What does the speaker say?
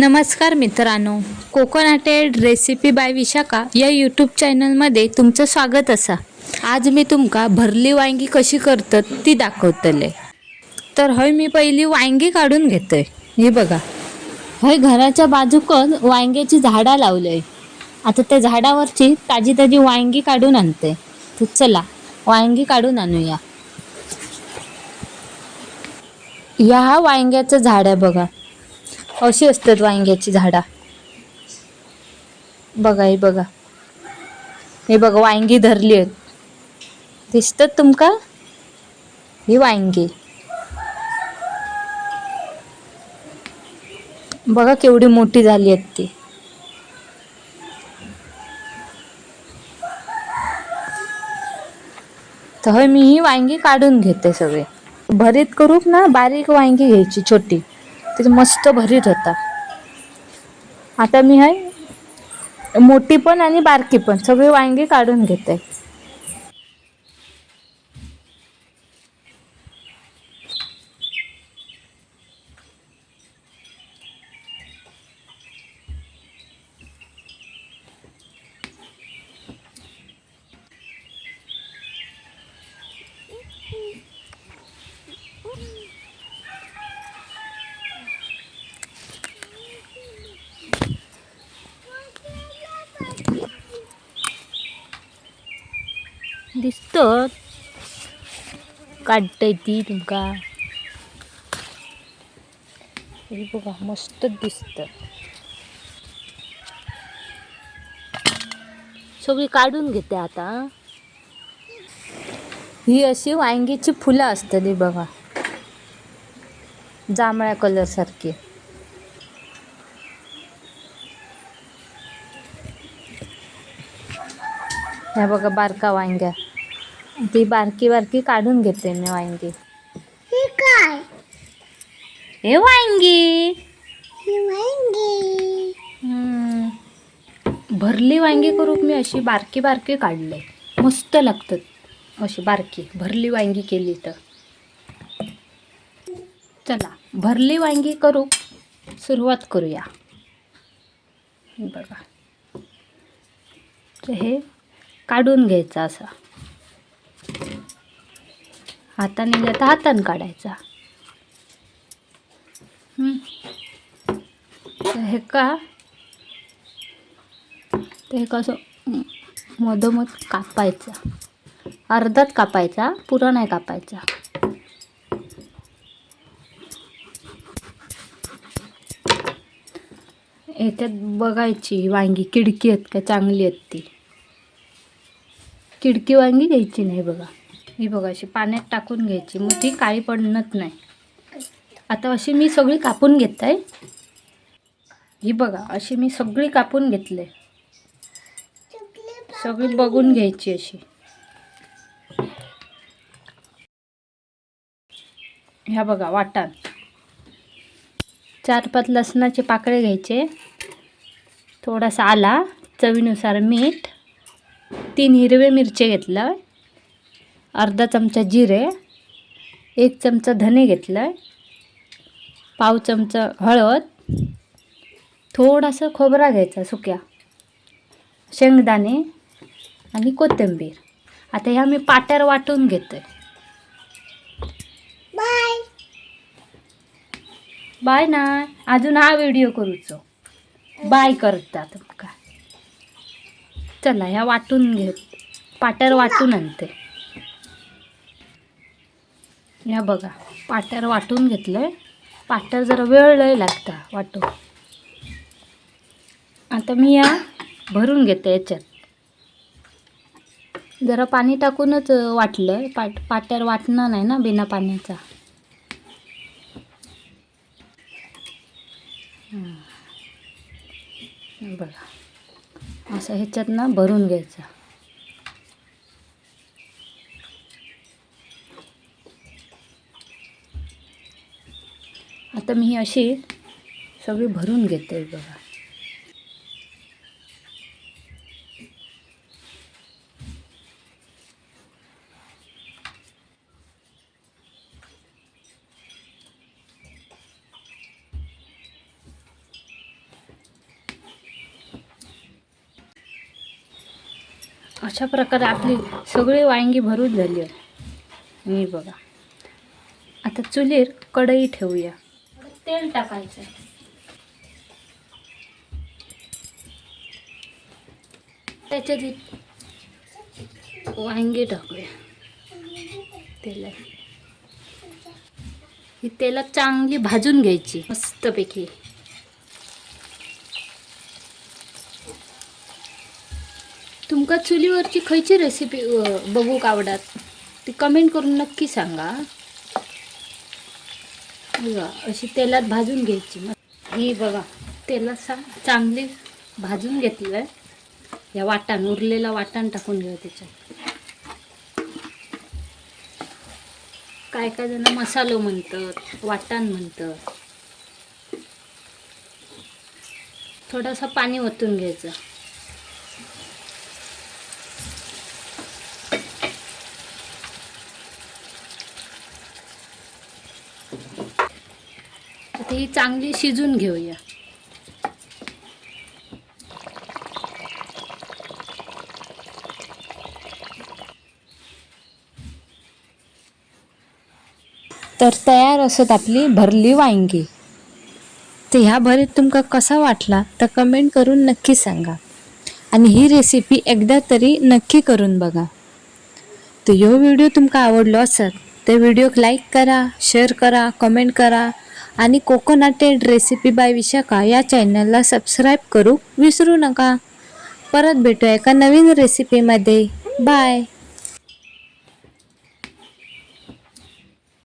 नमस्कार मित्रांनो. कोकोनाटेड recipe bye Vishakha या यूट्यूब चॅनलमध्ये तुमचं स्वागत असा. आज मी तुमका भरली वांगी कशी करतात ती दाखवतले. तर हय मी पहिली वांगी काढून घेतोय. हे बघा. हय घराच्या बाजूकच वांग्याची झाडं लावलंय आता त्या झाडावरची ताजी ताजी वांगी काढून आणते. तर चला वांगी काढून आणूया. या वांग्याचं झाड आहे बघा. अशी असतात वांग्याची झाडा. बघा हे बघा. हे बघा वांगी धरली आहेत. दिसतात तुमका? ही वांगी. बघा केवढी मोठी झाली आहेत ती. तर मी ही वांगी काढून घेते सगळे. भरीत करूक ना बारीक वांगी घ्यायची छोटी. ते मस्त भरीत होता. आता मी आहे मोठी पण आणि बारकी पण सगळी वांगी काढून घेते. दिसतं. काढतय ती तुमका. हे बघा मस्त दिसत. सगळी काढून घेते आता. ही अशी वांगीची फुलं असतली बघा. जांभळ्या कलर सारखी. ह्या बघा बारका वांग्या. ती बारकी बारकी काढून घेते मी वांगी. हे काय? हे वांगी. हे वांगी. हम्म. भरली वांगी करू मी अशी बारकी बारकी काढले. मस्त लागतात. अशी बारकी. भरली वांगी केली तर. चला भरली वांगी करू. सुरुवात करूया. बघा. हे काढून घ्यायचं असा. हाताने गेलं तर हाताने काढायचा. हे का? ते हे कसं? मधोमध कापायचा. अर्धाच कापायचा पुरा नाही कापायचा. याच्यात बघायची वांगी किडकी आहेत का चांगली आहेत ती. किडकी वांगी घ्यायची नाही बघा. ही बघा अशी पाण्यात टाकून घ्यायची. मग ती काळी पडणत नाही. आता अशी मी सगळी कापून घेत आहे ही बघा अशी मी सगळी कापून घेतले सगळी बघून घ्यायची अशी. ह्या बघा वाटाण. चार पाच लसणाचे पाकळे घ्यायचे. थोडासा आला चवीनुसार मीठ. तीन हिरवे मिरचे घेतलं अर्धा चमचा जिरे एक चमचा धने घेतलं पाव चमचा हळद थोडासा खोबरा घ्यायचा सुक्या शेंगदाणे आणि कोथिंबीर. आता ह्या मी पाट्यावर वाटून घेतो आहे बाय. बाय ना. अजून हा व्हिडिओ करूचो. बाय करता तुमका चला ह्या वाटून घे पाट्यावर वाटून आणते. ह्या बघा पाट्यावर वाटून घेतलंय. पाट्यावर जरा वेळ लय लागता वाटू. आता मी या भरून घेते याच्यात. जरा पाणी टाकूनच वाटलं पाट पाट्यावर वाटणार नाही ना बिना पाण्याचा. बघा असं ह्याच्यात ना भरून घ्यायचं. आता मी अशी सगळी भरून घेते बघा. अशा प्रकारे आपली सगळी वांगी भरून झाली आहे. मी बघा. आता चुलीर कढई ठेवूया. तेल टाकायचं. त्याच्यात वांगी टाकूया. तेलात. ही तेलात चांगली भाजून घ्यायची मस्तपैकी. तुमका चुलीवरची खयची रेसिपी बघूक आवडत? ती कमेंट करून नक्की सांगा. अशी तेलात भाजून घ्यायची. मग ही बघा तेलात सा चांगली भाजून घेतलं आहे या वाटाण उरलेला वाटाण टाकून घेऊ त्याच्यात. काय काय जण मसालो म्हणतात वाटाण म्हणतात. थोडासा पाणी ओतून घ्यायचं. आता ही चांगली शिजून घेऊया. तर तयार असत आपली भरली वांगी. तर ह्या भरीत तुमका कसा वाटला तर कमेंट करून नक्की सांगा. आणि ही रेसिपी एकदा तरी नक्की करून बघा. तर ह्यो व्हिडिओ तुमका आवडलो असत तर व्हिडिओक लाईक करा शेअर करा कमेंट करा. आणि कोकोनटेड रेसिपी बाय विशाखा या चॅनलला सबस्क्राईब करू विसरू नका. परत भेटूया एका नवीन रेसिपीमध्ये बाय.